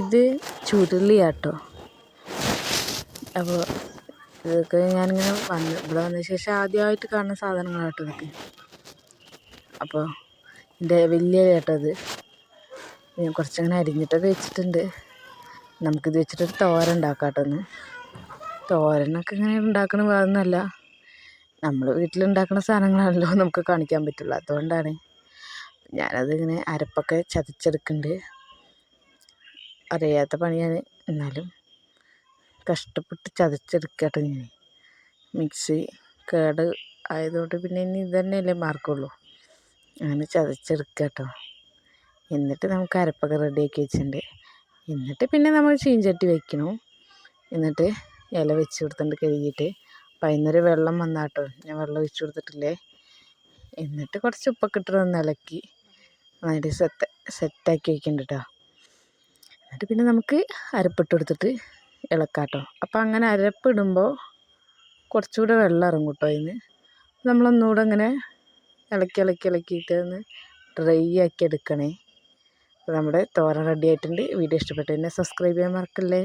ഇത് ചുരുളിയാട്ടോ. അപ്പോൾ ഇതൊക്കെ ഞാനിങ്ങനെ വന്ന് ഇവിടെ വന്ന ശേഷം ആദ്യമായിട്ട് കാണുന്ന സാധനങ്ങളാട്ടോ ഇതൊക്കെ. അപ്പോൾ എന്റെ വലിയ കേട്ടോ ഇത്. ഞാൻ കുറച്ചങ്ങനെ അരിഞ്ഞിട്ടൊക്കെ വെച്ചിട്ടുണ്ട്. നമുക്കിത് വെച്ചിട്ടൊരു തോരൻ ഉണ്ടാക്കാം കേട്ടോ ഒന്ന് തോരനൊക്കെ ഇങ്ങനെ ഉണ്ടാക്കണ വേറൊന്നുമല്ല നമ്മൾ വീട്ടിലുണ്ടാക്കുന്ന സാധനങ്ങളാണല്ലോ നമുക്ക് കാണിക്കാൻ പറ്റുള്ളൂ. അതുകൊണ്ടാണ് ഞാനതിങ്ങനെ അരപ്പൊക്കെ ചതച്ചെടുക്കുന്നുണ്ട്. അറിയാത്ത പണിയാണ്. എന്നാലും കഷ്ടപ്പെട്ട് ചതച്ചെടുക്കട്ടെ ഞാൻ മിക്സി കേട് ആയതുകൊണ്ട് പിന്നെ ഇനി ഇത് മാർക്കുള്ളൂ. അങ്ങനെ ചതച്ചെടുക്കുക കേട്ടോ എന്നിട്ട് നമുക്ക് അരപ്പൊക്കെ റെഡിയാക്കി വെച്ചിട്ടുണ്ട്. എന്നിട്ട് പിന്നെ നമ്മൾ ചീഞ്ചട്ടി വെക്കണം. എന്നിട്ട് ഇല വെച്ച് കൊടുത്തിട്ട് കഴുകിയിട്ട് പൈനൊരു വെള്ളം വന്നാട്ടോ. ഞാൻ വെള്ളം ഒഴിച്ചു കൊടുത്തിട്ടില്ലേ? എന്നിട്ട് കുറച്ച് ഉപ്പൊക്കെ ഇട്ടിട്ട് ഒന്ന് ഇളക്കി. നന്നായിട്ട് സെറ്റ് സെറ്റാക്കി വയ്ക്കുന്നുണ്ട് കേട്ടോ എന്നിട്ട് പിന്നെ നമുക്ക് അരപ്പിട്ട് കൊടുത്തിട്ട് ഇളക്കാം കേട്ടോ അപ്പം അങ്ങനെ അരപ്പിടുമ്പോൾ കുറച്ചുകൂടെ വെള്ളം ഇറങ്ങും കേട്ടോ അതിന് നമ്മളൊന്നുകൂടെ ഇങ്ങനെ ഇളക്കി ഇളക്കി ഇളക്കിയിട്ട് ഒന്ന് ഡ്രൈ ആക്കി എടുക്കണേ. അപ്പോൾ നമ്മുടെ തോരൻ റെഡി ആയിട്ടുണ്ട്. വീഡിയോ ഇഷ്ടപ്പെട്ടു എന്നെ സബ്സ്ക്രൈബ് ചെയ്യാൻ മറക്കല്ലേ?